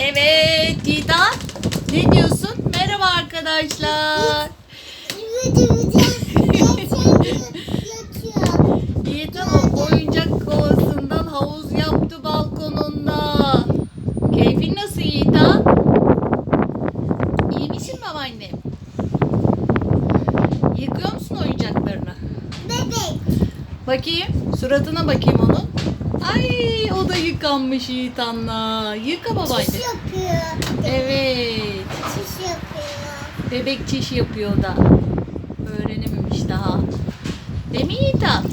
Evet Dida. Ne diyorsun? Merhaba arkadaşlar. Yiğitan o oyuncak kovasından havuz yaptı balkonunda. Keyfin nasıl Yiğitan? İyi misin babaannem? Yıkıyor musun oyuncaklarını? Bakayım. Suratına bakayım onun. Yıkanmış Yiğitan'la. Yıka babaanne. Evet. Bebek çiş yapıyor da. Öğrenememiş daha. Değil mi Yiğitan?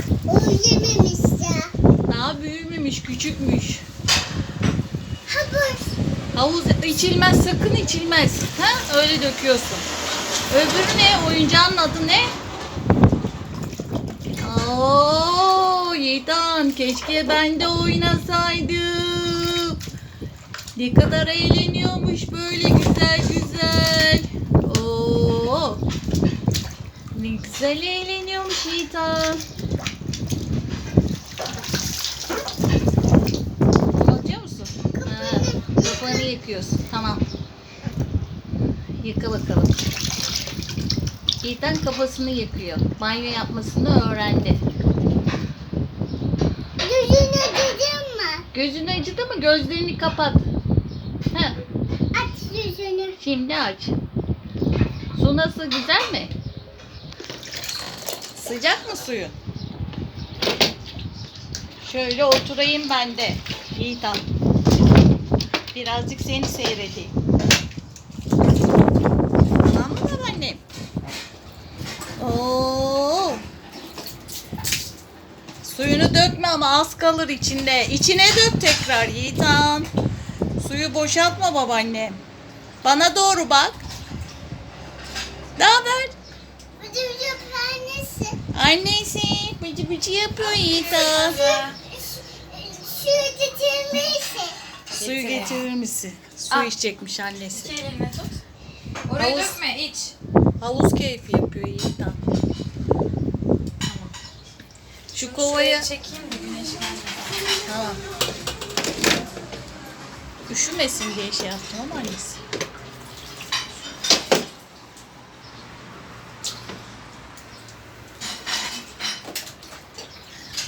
Daha büyümemiş, küçükmüş. Havuz içilmez, sakın içilmez. Ha? Öyle döküyorsun. Öbürü ne? Oyuncağın adı ne? Oo, Yiğitan keşke ben de oynasaydım. Ne kadar eğleniyormuş böyle güzel güzel. Oo. Ne güzel eğleniyormuş Yiğitan. Alıyor musun? Ha, kafanı yıkıyorsun. Tamam. Yıka bakalım. Yiğitan kafasını yıkıyor. Banyo yapmasını öğrendi. Gözün acıdı mı? Gözlerini kapat. Ha, şimdi aç. Su nasıl? Güzel mi? Sıcak mı suyun? Şöyle oturayım ben de. Yiğitan. Birazcık seni seyredeyim. Tamam mı babaannem? Oo. Suyunu dökme ama az kalır içinde. İçine dök tekrar Yiğitan. Suyu boşaltma babaannem. Bana doğru bak. Ne haber? Annesi bıcı bıcı yapıyor Yiğitan. Suyu getirir misin? Su Al. içecekmiş annesi. İki elinle tut. Oraya Havuz. dökme iç. Havuz keyfi yapıyor Yiğitan. Şu şuraya çekeyim de güneş. Tamam. Üşümesin diye şey yaptım ama annesi.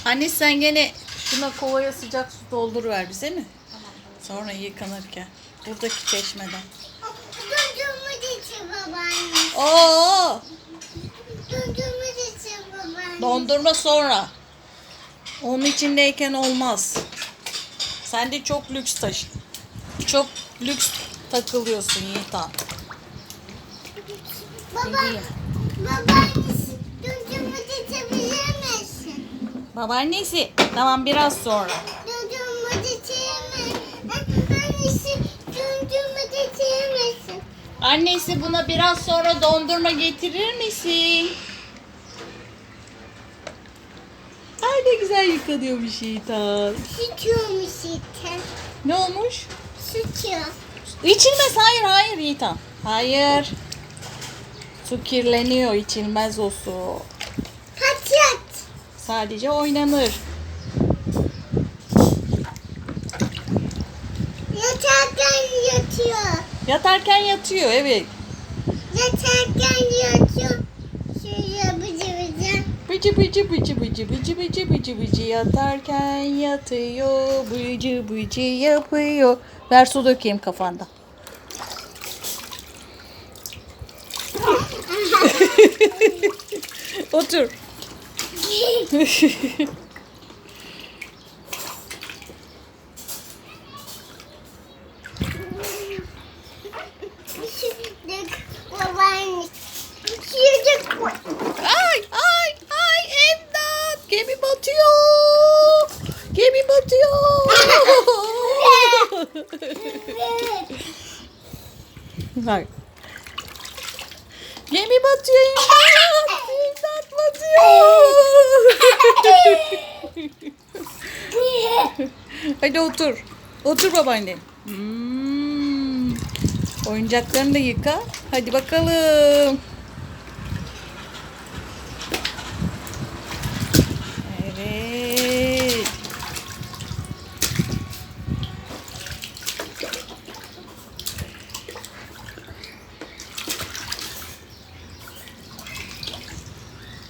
Anne sen gene şuna kovaya sıcak su dolduruver bize mi? Tamam. Sonra yıkanırken. Buradaki çeşmeden. Oo! Dondurma sonra. Onun içindeyken olmaz. Sen de çok lüks taşı. Çok lüks takılıyorsun Yiğitan. Baba, babaannesi dondurma getirebilir misin? Babaannesi. Tamam biraz sonra. Dondurma getirir Annesi dondurma getirir misin? Annesi buna biraz sonra dondurma getirir misin? Ay ne güzel yıkanıyormuş Yiğitan. Sıçıyormuş zaten. Ne olmuş? Sıçıyor. İçilmez. Hayır hayır Yiğitan. Hayır. Su kirleniyor. içilmez o su. Kaçat. Sadece oynanır. Yatarken yatıyor. Yatarken yatıyor evet. Yatarken yatıyor. Bıcı bıcı bıcı bıcı bıcı bıcı bıcı bıcı yatarken yatıyor. Bıcı bıcı yapıyor. Ver su dökeyim kafanda. Otur. Şimdi babaannesi. Çocuk. Ay ay ay imdat. Gemi batıyor. Gemi batıyor. Bak. Gemi batıyor imdat. Batıyor. Hadi otur. Otur babaannem. Hmm. Oyuncaklarını da yıka. Hadi bakalım. Evet.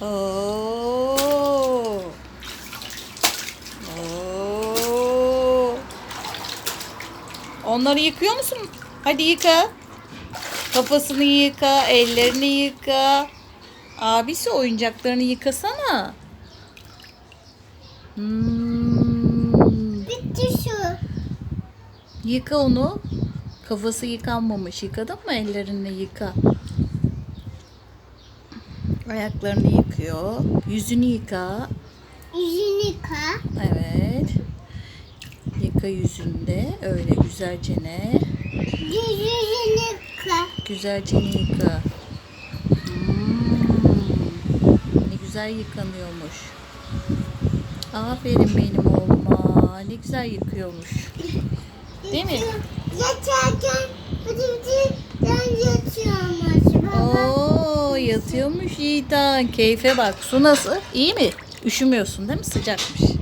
Oo. Oo. Onları yıkıyor musun? Hadi yıka. Kafasını yıka, ellerini yıka. Abisi oyuncaklarını yıkasana. Hmm. Bitti şu. Yıka onu. Kafası yıkanmamış. Yıkadın mı? Ellerini yıka. Ayaklarını yıkıyor. Yüzünü yıka. Yüzünü yıka. Evet. Yıka yüzünde. Öyle güzelcene. Yüzünü yıka. Güzelce yıka. Hmm. Ne güzel yıkanıyormuş. Aferin benim oğluma. Ne güzel yıkıyormuş. Değil mi? Yatarken bıdıbıdıdan yatıyormuş. Oo yatıyormuş Yiğitan. Keyfe bak. Su nasıl? İyi mi? Üşümüyorsun değil mi? Sıcakmış.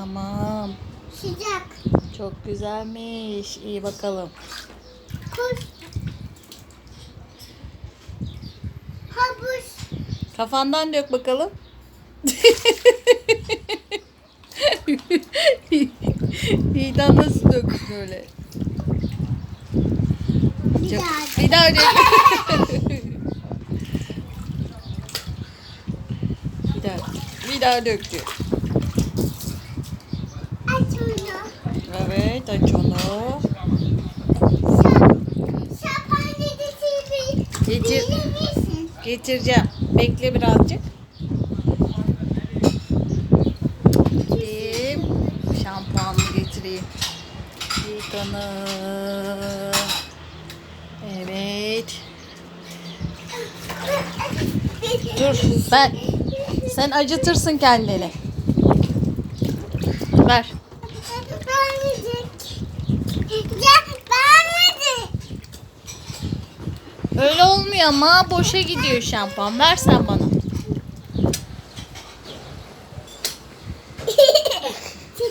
Tamam. Sıcak. Çok güzelmiş. İyi bakalım. Koş. Havuz. Kafandan dök bakalım. Yiğitan nasıl döksün öyle? Bir daha. Bir daha dök. bir daha. Bir daha dök diyor. Aç onu. Onu. Şapanedesi bir Getir. Getireceğim. Bekle birazcık. Gideyim. Şampuanını getireyim. Yıkanım. Evet. Dur ben sen acıtırsın kendini. Ver. Öyle olmuyor ama boşa gidiyor şampuan. Ver sen bana.